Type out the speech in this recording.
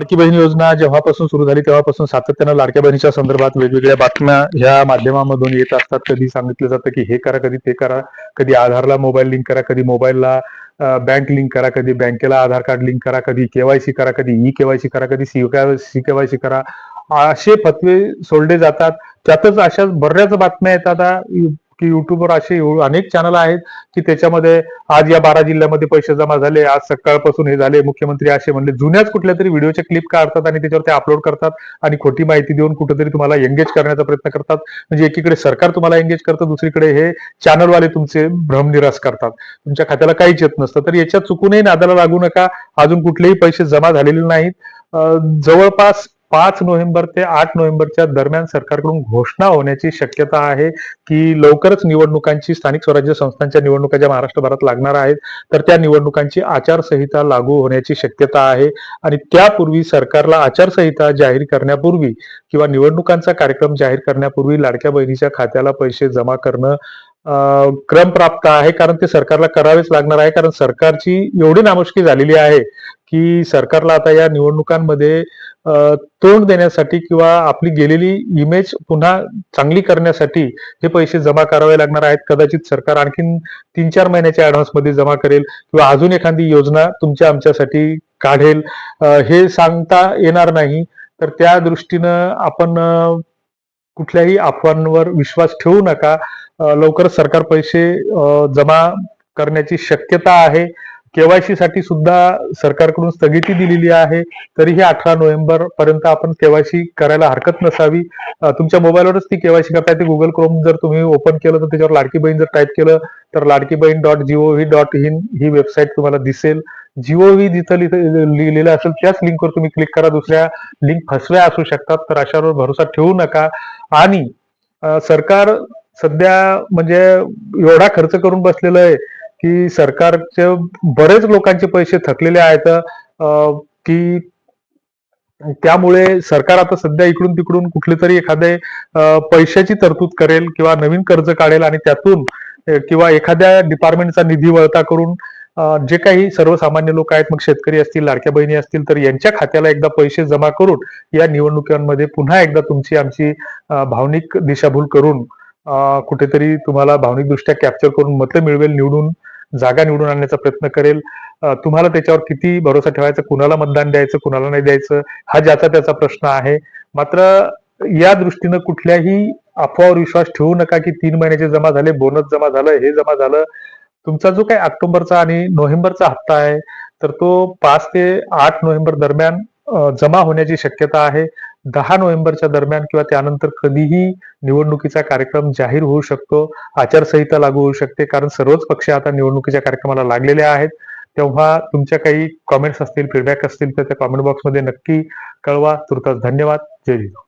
लाडकी बहीण योजना जेव्हापासून सुरू झाली तेव्हापासून सातत्यानं लाडक्या बहिणीच्या संदर्भात वेगवेगळ्या बातम्या ह्या माध्यमामधून येत असतात. कधी सांगितलं जातं की हे करा कधी ते करा कधी आधारला मोबाईल लिंक करा कधी मोबाईलला बँक लिंक करा कधी बँकेला आधार कार्ड लिंक करा कधी केवायसी करा कधी ई केवायसी करा कधी सी सी केवायसी करा. असे फतवे सोडले जातात. त्यातच अशा बऱ्याच बातम्या येतात. की युट्यूबवर असे अनेक चॅनल आहेत की त्याच्यामध्ये आज या बारा जिल्ह्यामध्ये पैसे जमा झाले आज सकाळपासून हे झाले मुख्यमंत्री असे म्हणले. जुन्याच कुठल्या तरी व्हिडिओचे क्लिप काढतात आणि त्याच्यावर ते अपलोड करतात आणि खोटी माहिती देऊन कुठेतरी तुम्हाला एंगेज करण्याचा प्रयत्न करतात. म्हणजे एकीकडे सरकार तुम्हाला एंगेज करतं दुसरीकडे हे चॅनलवाले तुमचे भ्रमनिराश करतात. तुमच्या खात्याला काहीच येत नसतं. तर याच्यात चुकूनही नादाला लागू नका. अजून कुठलेही पैसे जमा झालेले नाहीत. जवळपास पाच नोव्हेंबर ते आठ नोव्हेंबरच्या दरम्यान सरकारकडून घोषणा होण्याची शक्यता आहे की लवकरच निवडणुकांची स्थानिक स्वराज्य संस्थांच्या निवडणुका ज्या महाराष्ट्रभरात लागणार आहेत तर त्या निवडणुकांची आचारसंहिता लागू होण्याची शक्यता आहे. आणि त्यापूर्वी सरकारला आचारसंहिता जाहीर करण्यापूर्वी किंवा निवडणुकांचा कार्यक्रम जाहीर करण्यापूर्वी लाडक्या बहिणीच्या खात्याला पैसे जमा करणं क्रम क्रमप्राप्त आहे कारण ते सरकारला करावेच लागणार आहे कारण सरकारची एवढी नामुष्की झालेली आहे की सरकारला आता या निवडणुकांमध्ये तोंड देण्यासाठी किंवा आपली गेलेली इमेज पुन्हा चांगली करण्यासाठी हे पैसे जमा करावे लागणार आहेत. कदाचित सरकार आणखीन तीन चार महिन्याच्या ऍडव्हान्समध्ये जमा करेल किंवा अजून एखादी योजना तुमच्या आमच्यासाठी काढेल. हे सांगता येणार नाही. तर त्या दृष्टीनं आपण कुठल्याही अफवांवर विश्वास ठेवू नका. लवकर सरकार पैसे जमा करण्याची शक्यता आहे. केवायसी साठी सुद्धा सरकारकडून स्थगिती दिलेली आहे. तरीही अठरा नोव्हेंबर पर्यंत आपण केवायसी करायला हरकत नसावी. तुमच्या मोबाईलवरच ती केवायसी करता येते गुगल क्रोम जर तुम्ही ओपन केलं तर त्याच्यावर लाडकी बहीण जर टाईप केलं तर Ladki Bahin dot G O V dot in he website तुम्हाला दिसेल. जीओव्ही जिथं लिहिलेलं असेल त्याच लिंकवर तुम्ही क्लिक करा. दुसऱ्या लिंक फसव्या असू शकतात तर अशावर भरोसा ठेवू नका. आणि सरकार सध्या म्हणजे एवढा खर्च करून बसलेलं आहे की सरकारचे बरेच लोकांचे पैसे थकलेले आहेत. अं, की त्यामुळे सरकार आता सध्या इकडून तिकडून कुठले तरी एखादे पैशाची तरतूद करेल किंवा नवीन कर्ज काढेल आणि त्यातून किंवा एखाद्या डिपार्टमेंटचा निधी वळता करून जे काही सर्वसामान्य लोक आहेत मग शेतकरी असतील लाडक्या बहिणी असतील तर यांच्या खात्याला एकदा पैसे जमा करून या निवडणुकांमध्ये पुन्हा एकदा तुमची आमची भावनिक दिशाभूल करून कुठेतरी तुम्हाला भावनिकदृष्ट्या कॅप्चर करून मतं मिळवेल निवडून जागा निवडून आणण्याचा प्रयत्न करेल. तुम्हाला त्याच्यावर किती भरोसा ठेवायचा कुणाला मतदान द्यायचं कुणाला नाही द्यायचं हा ज्याचा त्याचा प्रश्न आहे. मात्र या दृष्टीनं कुठल्याही अफवावर विश्वास ठेवू नका की तीन महिन्याचे जमा झाले बोनस जमा झालं हे जमा झालं. तुमचा जो काही ऑक्टोबरचा आणि नोव्हेंबरचा हप्ता आहे तर तो पाच ते आठ नोव्हेंबर दरम्यान जमा होण्याची शक्यता आहे. दहा नोव्हेंबरच्या दरम्यान किंवा त्यानंतर कधीही निवडणुकीचा कार्यक्रम जाहीर होऊ शकतो. आचारसंहिता लागू होऊ शकते कारण सर्वच पक्ष आता निवडणुकीच्या कार्यक्रमाला लागलेले आहेत. तेव्हा तुमच्या काही कॉमेंट्स असतील फीडबॅक असतील तर त्या कॉमेंट बॉक्समध्ये नक्की कळवा. तुर्तास धन्यवाद. जय जिजाऊ